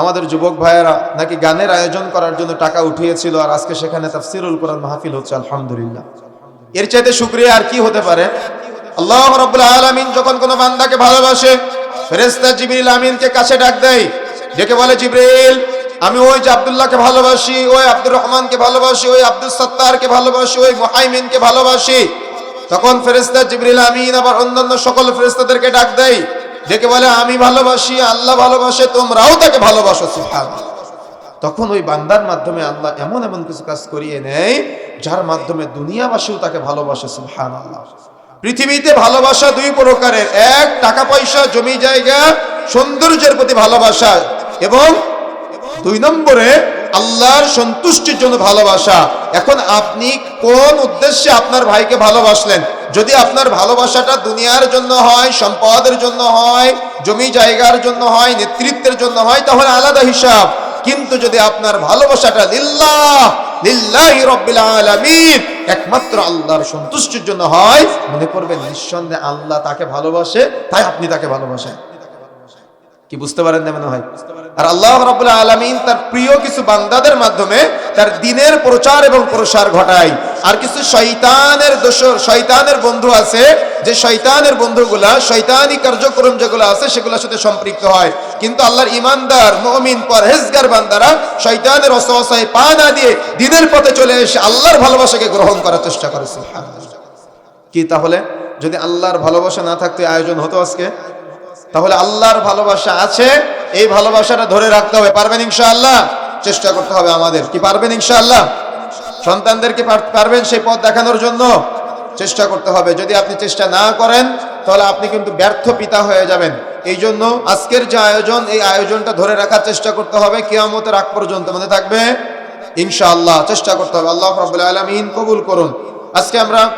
আমাদের যুবক ভাইয়েরা নাকি গানের আয়োজন করার জন্য টাকা উঠিয়েছিল আর আজকে সেখানে তাফসিরুল কোরআন মাহফিল হচ্ছে, আলহামদুলিল্লাহ। এর চাইতে শুক্রিয়া আর কি হতে পারে? আল্লাহ রাব্বুল আলামিন যখন কোনো বান্দাকে ভালোবাসে, ফেরেশতা জিবরিল আমিনকে কাছে ডাক দেয়। ডেকে বলে, জিবরিল, আমি ওই যে আব্দুল্লাহকে ভালোবাসি, ওই আব্দুর রহমানকে ভালোবাসি, ওই আব্দুল সত্তারকে ভালোবাসি, ওই মুহাইমিনকে ভালোবাসি। তখন ফেরেশতা জিবরিল আমিন আবার অন্যান্য সকল ফেরেস্তাদেরকে ডাক দেয়। ডেকে বলে, আমি ভালোবাসি, আল্লাহ ভালোবাসে, তোমরাও তাকে ভালোবাসো, সুবহানাল্লাহ। তখন ওই বান্দার মাধ্যমে আল্লাহ এমন এমন কিছু কাজ করিয়ে নেয়, যার মাধ্যমে দুনিয়াবাসীও তাকে ভালোবাসে সুবহান আল্লাহ পৃথিবীতে ভালোবাসা দুই প্রকারের, এক টাকা পয়সা, জমি জায়গা, সৌন্দর্যের প্রতি ভালোবাসা, এবং দুই নম্বরে আল্লাহর সন্তুষ্টির জন্য ভালোবাসা। এখন আপনি কোন উদ্দেশ্যে আপনার ভাইকে ভালোবাসলেন? যদি আপনার ভালোবাসাটা দুনিয়ার জন্য হয়, সম্পদের জন্য হয়, জমি জায়গার জন্য হয়, নেতৃত্বের জন্য হয় তাহলে আলাদা হিসাব। কিন্তু যদি আপনার ভালোবাসাটা লিল্লাহ, লিল্লাহি রব্বিল একমাত্র আল্লাহর সন্তুষ্টির জন্য হয়, মনে করবেন নিঃসন্দেহে আল্লাহ তাকে ভালোবাসে, তাই আপনি তাকে ভালোবাসেন। কি বুঝতে পারেন না মনে হয়? আর আল্লাহ রাব্বুল আলামিন তার প্রিয় কিছু বান্দাদের মাধ্যমে তার দিনের প্রচার এবং প্রসার ঘটায়। আর কিছু শয়তানের দোষর, শয়তানের বন্ধু আছে, যে শয়তানের বন্ধুগুলা, শয়তানি কার্যক্রম যেগুলো আছে, সেগুলোর সাথে সম্পৃক্ত হয়। কিন্তু আল্লাহর ইমানদার মুমিন, পরহেজগার বান্দারা শয়তানের অসহসায় পা না দিয়ে দিনের পথে চলে এসে আল্লাহর ভালোবাসাকে গ্রহণ করার চেষ্টা করে। সুবহানাল্লাহ। কি তাহলে? যদি আল্লাহর ভালোবাসা না থাকতো আয়োজন হতো আজকে? তাহলে আল্লাহর ভালোবাসা আছে, এই ভালোবাসাটা ধরে রাখতে হবে। পারবেন ইনশাআল্লাহ? চেষ্টা করতে হবে আমাদের। কি পারবেন ইনশাআল্লাহ? সন্তানদেরকে পার- পারবেন সেই পথ দেখানোর জন্য? চেষ্টা করতে হবে। যদি আপনি চেষ্টা না করেন, তাহলে আপনি কিন্তু ব্যর্থ পিতা হয়ে যাবেন। এই জন্য আজকের যে আয়োজন, এই আয়োজনটা ধরে রাখার চেষ্টা করতে হবে কিয়ামতের আগ পর্যন্ত। মনে থাকবে? ইনশাআল্লাহ, চেষ্টা করতে হবে। আল্লাহ রাব্বুল আলামিন কবুল করুন। আজকে আমরা